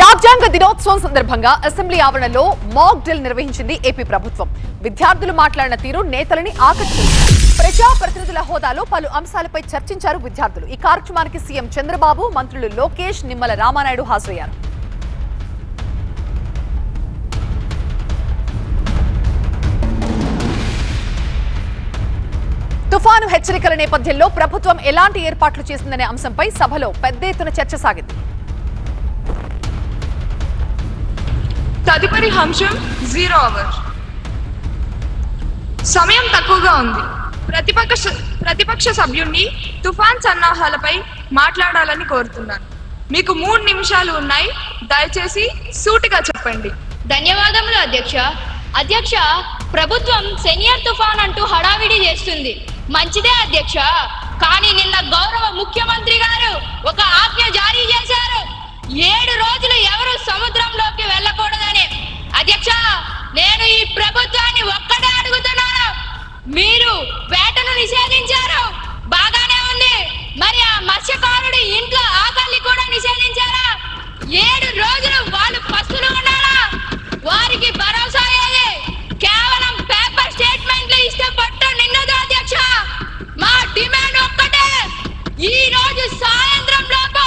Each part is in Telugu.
రాజ్యాంగ దినోత్సవం సందర్భంగా అసెంబ్లీ ఆవరణలో మాక్ డ్రిల్ నిర్వహించింది ఏపీ ప్రభుత్వం. విద్యార్థులు మాట్లాడిన తీరు నేతలని ఆకట్టుకుంది. ప్రజాప్రతినిధుల హోదాలో పలు అంశాలపై చర్చించారు విద్యార్థులు. ఈ కార్యక్రమానికి సీఎం చంద్రబాబు మంత్రులు లోకేష్ నిమ్మల రామానాయుడు హాజరయ్యారు. తుఫాను హెచ్చరికల నేపథ్యంలో ప్రభుత్వం ఎలాంటి ఏర్పాట్లు చేసిందనే అంశంపై సభలో పెద్ద ఎత్తున చర్చ సాగింది. తదుపరి అంశం జీరో అవర్ సమయం తక్కువగా ఉంది. ప్రతిపక్ష ప్రతిపక్ష సభ్యుణ్ణి తుఫాన్ సన్నాహాలపై మాట్లాడాలని కోరుతున్నాను. మీకు మూడు నిమిషాలు ఉన్నాయి. దయచేసి సూటిగా చెప్పండి. ధన్యవాదములు అధ్యక్ష. అధ్యక్ష ప్రభుత్వం సెనియర్ తుఫాన్ అంటూ హడావిడి చేస్తుంది. మంచిదే అధ్యక్ష. కానీ నిన్న గౌరవ ముఖ్యమంత్రి గారు ఒక ఆజ్ఞ జారీ చేశారు ఏడు రోజులు ఎవరు సముద్రంలోకి వెళ్ళకూడదని అధ్యక్ష నేను ఈ ప్రభుత్వాన్ని ఒక్కటే అడుగుతున్నాను. మీరు వేటను నిషేధించారు. బాగానే ఉంది. మరి ఆ మత్స్యకారుడి ఇంట్లో ఆకలి కూడా నిషేధించారా? ఏడు రోజులు వాళ్ళు పస్తులు ఉండాలా వారికి భరోసా ఏది? కేవలం పేపర్ స్టేట్మెంట్లు ఇస్తే పట్టు నిన్నదు అధ్యక్ష. మా డిమాండ్ ఒక్కటే. ఈ రోజు సాయంత్రం లోపు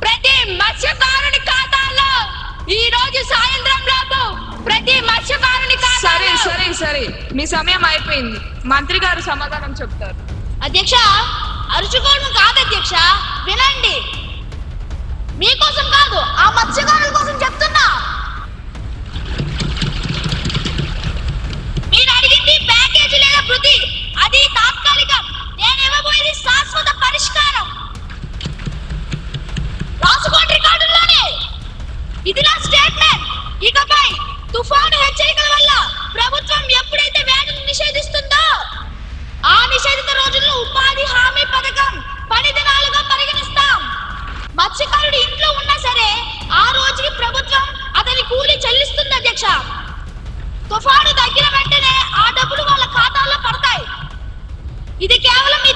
ప్రతి మత్స్యకారుని ఖాతాల్లో ఈ రోజు సాయంత్రం సరే. మీ సమయం అయిపోయింది. మంత్రి గారు సమాధానం చెప్తారు. అధ్యక్ష అరుచుకోవడం కాదు అధ్యక్ష. వినండి. మీకోసం కాదు ఆ మత్స్యకారుల కోసం చెప్తున్నా. మీరు అడిగింది లేదా అది తాత్కాలికం. శాశ్వత పరిష్కారం. రాసుకోండి ఇది నా స్టేట్మెంట్. ఇకపై తుఫాను హెచ్చరిక ఇది కేవలం మీ